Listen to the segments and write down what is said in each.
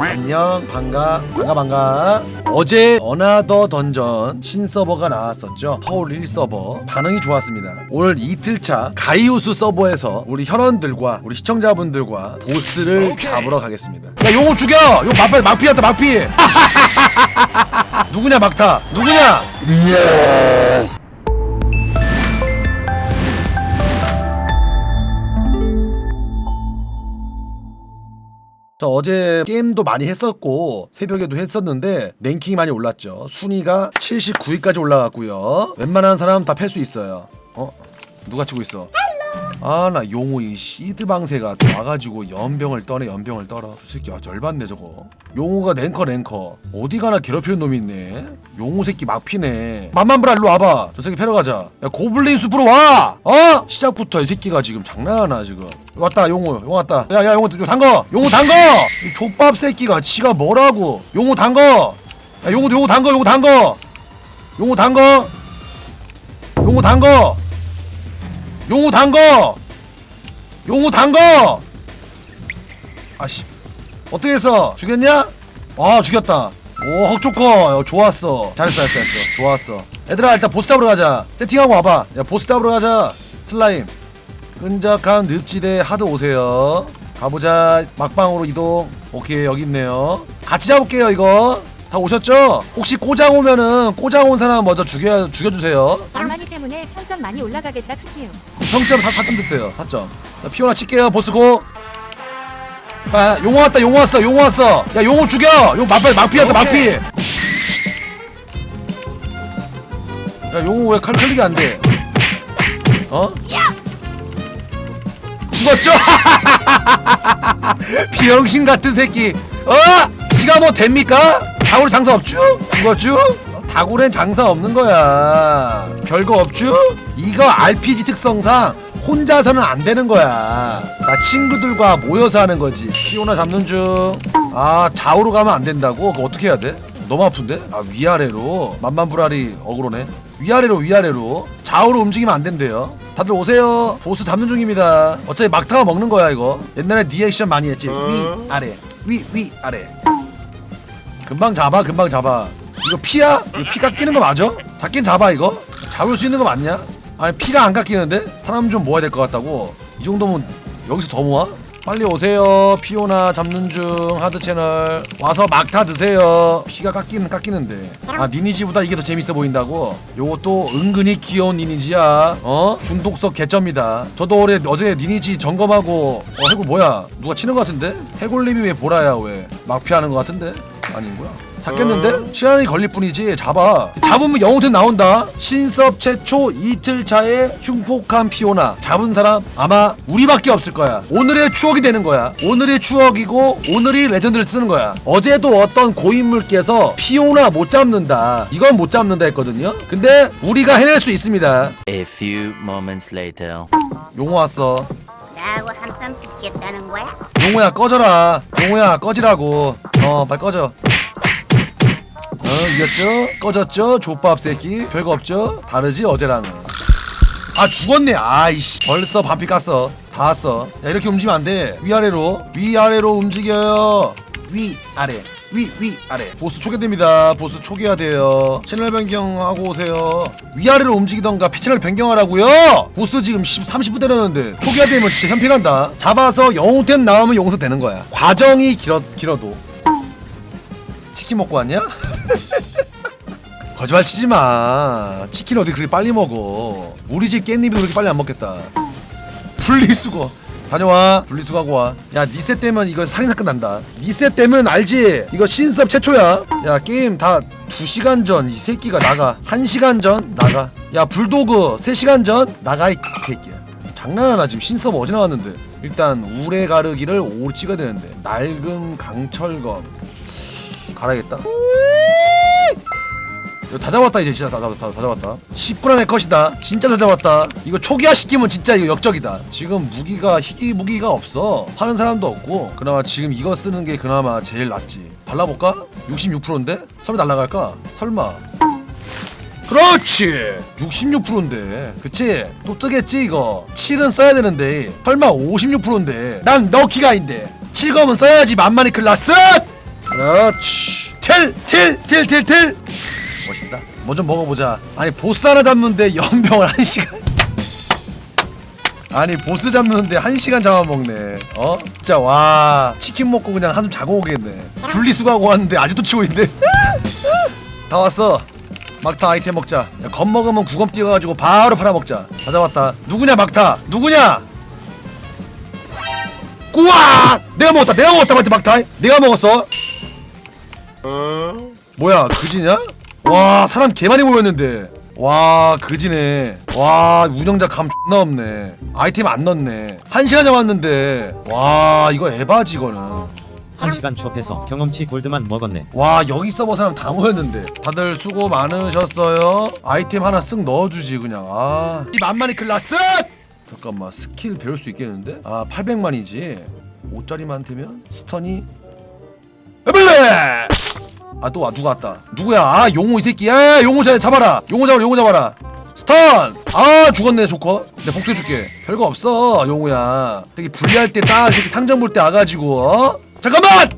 안녕 반가 반가 반가. 어제 어나더 던전 신서버가 나왔었죠. 파울 1 서버. 반응이 좋았습니다. 오늘 이틀차 가이우스 서버에서 우리 혈원들과 우리 시청자분들과 보스를 잡으러 가겠습니다. 야 용호 죽여! 용 막피 막피였다 막피 누구냐 막타? 누구냐 저 어제 게임도 많이 했었고 새벽에도 했었는데 랭킹이 많이 올랐죠. 순위가 79위까지 올라갔고요. 웬만한 사람 다 팰 수 있어요. 어? 누가 치고 있어? 아 나 용호 이 시드 방세가 와가지고 연병을 떠네 연병을 떨어 저 새끼 아 열받네 저거. 용호가 랭커 랭커. 어디 가나 괴롭히는 놈이 있네. 용호 새끼 막 피네. 만만브라 일로 와봐. 저 새끼 패러 가자. 야 고블린 숲으로 와! 어? 시작부터 이 새끼가 지금 장난하나 지금. 왔다 용호 용호 왔다. 야야 요 담거 용호 담거 이 족밥 새끼가 지가 뭐라고. 용호 담거 야 용호 용호 담거 용호 담거 용호 담거 용호 담거 용우 단거! 용우 단거! 아씨 어떻게 해서 죽였냐? 아 죽였다. 오 헉조커. 야, 좋았어. 잘했어 잘했어 잘했어. 좋았어. 얘들아 일단 보스 잡으러 가자. 세팅하고 와봐. 야 보스 잡으러 가자. 슬라임. 끈적한 늪지대 하드 오세요. 가보자. 막방으로 이동. 오케이 여기 있네요. 같이 잡을게요 이거 다 오셨죠? 혹시 꼬장 오면은 꼬장 온 사람 먼저 죽여 죽여주세요 얼마니 때문에 평점 많이 올라가겠다 크게요. 평점 다 4점 됐어요 4점 자 피오나 칠게요 보스고 아 용호 왔다 용호 왔어 용호 왔어 야 용호 죽여 용 막피 막피한다 막피 야 용호 왜칼 클릭이 안 돼 어? 죽었죠? 비영신 같은 새끼 어? 지가 뭐 됩니까? 다굴 장사 없죠? 죽었죠? 다굴엔 장사 없는 거야. 별거 없죠? 이거 RPG 특성상 혼자서는 안 되는 거야. 나 친구들과 모여서 하는 거지. 피오나 잡는 중 아 좌우로 가면 안 된다고? 그거 어떻게 해야 돼? 너무 아픈데? 아 위아래로. 만만불알이 어그로네. 위아래로 위아래로. 좌우로 움직이면 안 된대요. 다들 오세요. 보스 잡는 중입니다. 어차피 막타가 먹는 거야 이거. 옛날에 리액션 많이 했지. 위 아래. 위 위 아래 금방 잡아 금방 잡아 이거 피야? 이거 피 깎이는 거 맞아? 잡긴 잡아 이거? 잡을 수 있는 거 맞냐? 아니 피가 안 깎이는데? 사람 좀 모아야 될 것 같다고? 이 정도면 여기서 더 모아? 빨리 오세요 피오나 잡는 중 하드 채널 와서 막타 드세요 피가 깎이는 깎이는데 아 니니지보다 이게 더 재밌어 보인다고? 요것도 은근히 귀여운 니니지야 어? 중독성 개점이다 저도 어제, 어제 니니지 점검하고 어 해골 뭐야 누가 치는 것 같은데? 해골님이 왜 보라야 왜 막피하는 것 같은데? 아닌구나 잡겠는데? 시간이 걸릴 뿐이지. 잡아. 잡으면 영웅템 나온다. 신섭 최초 이틀 차에 흉폭한 피오나. 잡은 사람 아마 우리밖에 없을 거야. 오늘의 추억이 되는 거야. 오늘의 추억이고 오늘이 레전드를 쓰는 거야. 어제도 어떤 고인물께서 피오나 못 잡는다. 이건 못 잡는다 했거든요. 근데 우리가 해낼 수 있습니다. A few moments later. 용호 왔어. 나하고 한판 붙겠다는 거야? 용호야 꺼져라. 용호야 꺼지라고 어 빨리 꺼져. 어 이겼죠? 꺼졌죠? 족밥 새끼. 별거 없죠? 다르지 어제랑은. 아 죽었네. 아이씨. 벌써 반피 깠어. 다 왔어. 야 이렇게 움직이면 안돼. 위아래로. 위아래로 움직여요. 위아래. 위 위 아래. 보스 초기화됩니다. 보스 초기화 돼요. 채널 변경하고 오세요. 위아래로 움직이던가 채널 변경하라고요? 보스 지금 10, 30분 때렸는데 초기화되면 진짜 현피 간다. 잡아서 영웅템 나오면 용서 되는 거야. 과정이 길어, 길어도 치킨 먹고 왔냐? 거짓말 치지 마. 치킨 어디 그렇게 빨리 먹어? 우리 집 깻잎이 그렇게 빨리 안 먹겠다. 분리수거. 다녀와. 분리수거하고 와. 야, 리셋 되면 이거 살인사건 난다. 리셋 되면 알지? 이거 신섭 최초야. 야, 게임 다 2시간 전 이 새끼가 나가. 1시간 전 나가. 야, 불도그 3시간 전 나가 이 새끼야. 장난하나 지금 신섭 어제 나왔는데. 일단 우레 가르기를 5로 찍어야 되는데. 낡은 강철검. 갈아야겠다. 이거 다 잡았다 이제 진짜 다, 다, 다, 다 잡았다. 10분 안에 컷이다. 진짜 다 잡았다. 이거 초기화 시키면 진짜 이거 역적이다. 지금 무기가 희귀 무기가 없어. 파는 사람도 없고. 그나마 지금 이거 쓰는 게 그나마 제일 낫지. 발라볼까? 66%인데? 설마 날라갈까? 설마. 그렇지! 66%인데. 그치? 또 뜨겠지 이거? 7은 써야 되는데. 설마 56%인데. 난 너키가인데. 7검은 써야지 만만히 클라스 그렇지. 틸 틸 틸 틸 틸. 멋있다. 뭐 좀 먹어보자. 아니 보스 하나 잡는데 연병을 한 시간. 아니 보스 잡는데 한 시간 잡아먹네. 어? 진짜 와. 치킨 먹고 그냥 한숨 자고 오겠네. 분리수거하고 왔는데 아직도 치고 있네. 다 왔어. 막타 아이템 먹자. 야, 겁먹으면 구검 뛰어가지고 바로 팔아먹자. 다 잡았다. 누구냐 막타? 누구냐? 우와! 내가 먹었다. 내가 먹었다 맞지 막타. 내가 먹었어 뭐야 그지냐? 와 사람 개 많이 모였는데. 와 그지네. 와 운영자 감 존나 없네. 아이템 안 넣네. 한 시간 잡았는데. 와 이거 에바지 이거는. 1시간 촉해서 경험치 골드만 먹었네. 와 여기 서버 사람 다 모였는데. 다들 수고 많으셨어요. 아이템 하나 쓱 넣어주지 그냥. 아이 만만히 클라스! 잠깐만 스킬 배울 수 있겠는데? 아 800만이지. 5짜리만 되면 스턴이 에블레 아 또 누가 왔다. 누구야? 아 용호 이 새끼. 야 용호 자, 잡아라. 용호 잡아라 용호 잡아라. 스턴! 아 죽었네 조커. 내가 복수해줄게. 별거 없어 용호야. 되게 불리할 때 딱 이렇게 상점 볼 때 와가지고 어? 잠깐만!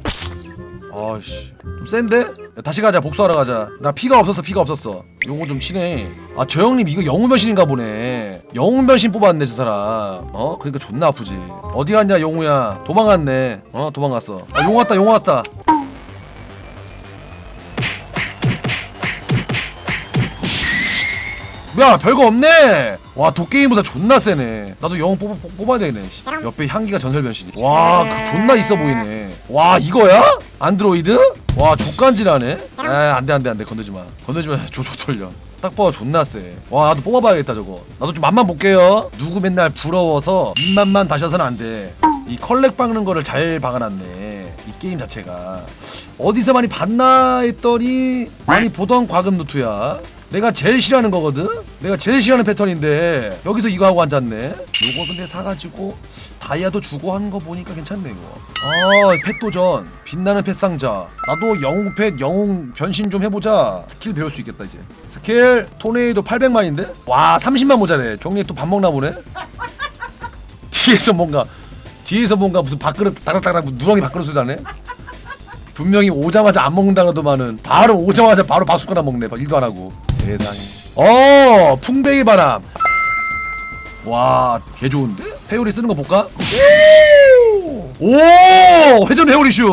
아씨 좀 센데? 야, 다시 가자 복수하러 가자. 나 피가 없었어 피가 없었어. 용호 좀 치네 아저 형님 이거 영웅 변신인가 보네. 영웅 변신 뽑았네 저 사람. 어? 그러니까 존나 아프지. 어디 갔냐 용우야? 도망갔네. 어 도망갔어. 아 용호 왔다 용호 왔다 야 별거 없네. 와 도게임보다 존나 세네. 나도 영웅 뽑, 뽑, 뽑아야 되네 씨. 옆에 향기가 전설 변신이. 와그 존나 있어 보이네. 와 이거야? 안드로이드? 와 족간지라네? 에 안돼 안돼 안돼. 건들지마. 건들지마. 조조 돌려. 딱 봐도 존나 세 와 나도 뽑아봐야겠다 저거. 나도 좀 맛만 볼게요. 누구 맨날 부러워서 입맛만 다셔서는 안 돼 이 컬렉 박는 거를 잘 박아놨네 이 게임 자체가. 어디서 많이 봤나 했더니 많이 보던 과금 루트야 내가 제일 싫어하는 거거든? 내가 제일 싫어하는 패턴인데 여기서 이거 하고 앉았네. 요거 근데 사가지고 다이아도 주고 하는 거 보니까 괜찮네 이거. 아 펫 도전. 빛나는 펫 상자. 나도 영웅 펫 영웅 변신 좀 해보자. 스킬 배울 수 있겠다 이제. 스킬 토네이도 800만인데? 와 30만 모자네. 종리 또 밥 먹나 보네? 뒤에서 뭔가 뒤에서 뭔가 무슨 밥그릇 따락따락 누렁이 밥그릇 소리 나네 분명히 오자마자 안 먹는다 그러더만은 바로 오자마자 바로 밥숟가락 먹네. 일도 안 하고 세상에 어 풍뱅이 바람 와 개 좋은데? 회오리 쓰는 거 볼까? 오 회전 회오리 슛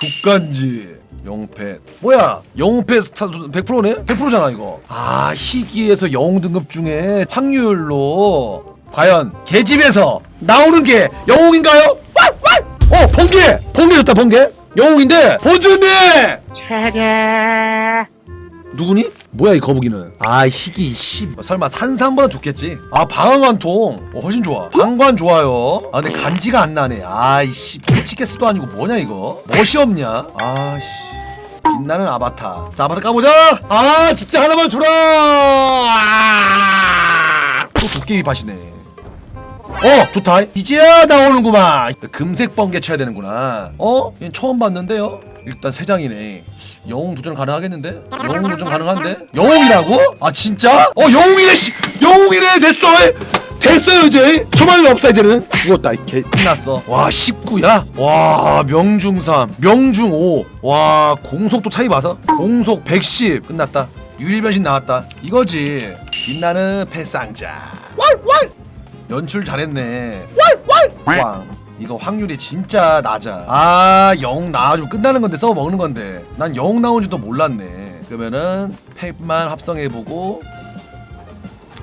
독간지 영웅펫 뭐야 영웅펫 100%네? 100%잖아 이거 아 희귀에서 영웅 등급 중에 확률로 과연 개집에서 나오는 게 영웅인가요? 왈! 왈! 어 번개! 번개 줬다 번개 영웅인데 본주님! 누구니? 뭐야 이 거북이는? 아 희귀 씨. 설마 산삼보다 좋겠지? 아 방광관통. 어, 훨씬 좋아. 방관 좋아요. 아 근데 간지가 안 나네. 아이씨. 포치게스도 아니고 뭐냐 이거? 멋이 없냐? 아씨. 빛나는 아바타. 자 아바타 까보자! 아 진짜 하나만 주라! 아! 또 도깨비 밭이네. 어 좋다. 이제야 나오는구만. 금색 번개 쳐야 되는구나. 어? 얘 처음 봤는데요 일단 세 장이네. 영웅 도전 가능하겠는데? 영웅 도전 가능한데? 영웅이라고? 아 진짜? 어 영웅이네 씨. 영웅이네 됐어. 됐어요 이제. 저만은 없다 이제는. 죽었다 개. 끝났어. 와 19야? 와 명중 3 명중 5 와 공속도 차이 봐서. 공속 110 끝났다. 유일변신 나왔다. 이거지. 빛나는 패쌍자. 왈왈! 연출 잘했네. 왈왈! 꽝 이거 확률이 진짜 낮아 아 영웅 나와주면 끝나는 건데 써서 먹는 건데 난 영웅 나온 줄도 몰랐네 그러면은 팩만 합성해보고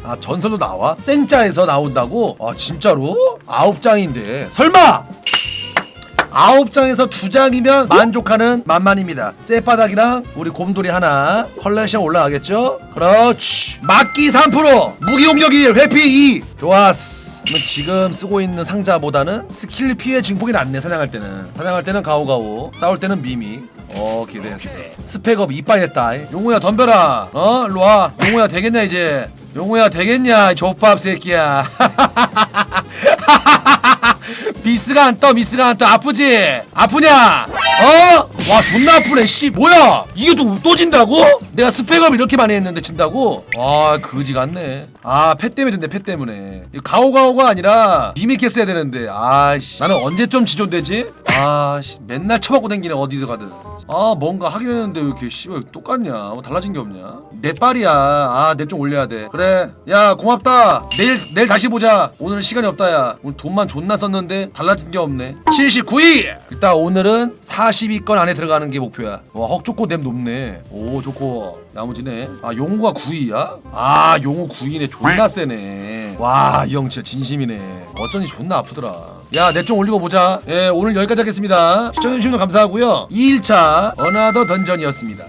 아 전설도 나와? 생짜에서 나온다고? 아 진짜로? 아홉 장인데 설마 아홉 장에서 두 장이면 만족하는 만만입니다. 쇠바닥이랑 우리 곰돌이 하나 컬렉션 올라가겠죠? 그렇지. 막기 3%, 무기 공격 1, 회피 2. 좋았어. 그러면 지금 쓰고 있는 상자보다는 스킬 피해 증폭이 낫네 사냥할 때는. 사냥할 때는 가오가오, 싸울 때는 미미. 어 기대했어. 스펙업 이빠이 했다. 용우야 덤벼라. 어 일로 와. 용우야 되겠냐 이제. 용우야 되겠냐 이 족밥 새끼야. 미스가 안 떠, 미스가 안 떠. 아프지? 아프냐? 어? 와, 존나 아프네, 씨. 뭐야? 이게 또, 또 진다고? 내가 스펙업 이렇게 많이 했는데 진다고? 와, 거지 같네. 아패 때문에 된대 패 때문에. 가오가오가 아니라 리미캐스 해야 되는데. 아씨. 나는 언제쯤 지존되지? 아씨 맨날 쳐먹고 댕기네 어디든 가든. 아 뭔가 하긴 했는데 왜 이렇게 씨발 똑같냐? 뭐 달라진 게 없냐? 내 빨이야. 아내 좀 올려야 돼. 그래. 야 고맙다. 내일 내일 다시 보자. 오늘 시간이 없다 야. 오늘 돈만 존나 썼는데 달라진 게 없네. 79위! 일단 오늘은 40위권 안에 들어가는 게 목표야. 와헉 좋고 냄 높네. 오 좋고 야무지네. 아 용우가 9위야? 아 용우 9위네. 존나 세네. 와 이 형 진짜 진심이네. 어쩐지 존나 아프더라. 야 내 좀 올리고 보자. 예 오늘 여기까지 하겠습니다. 시청해주신 분 감사하고요. 2일차 어나더 던전이었습니다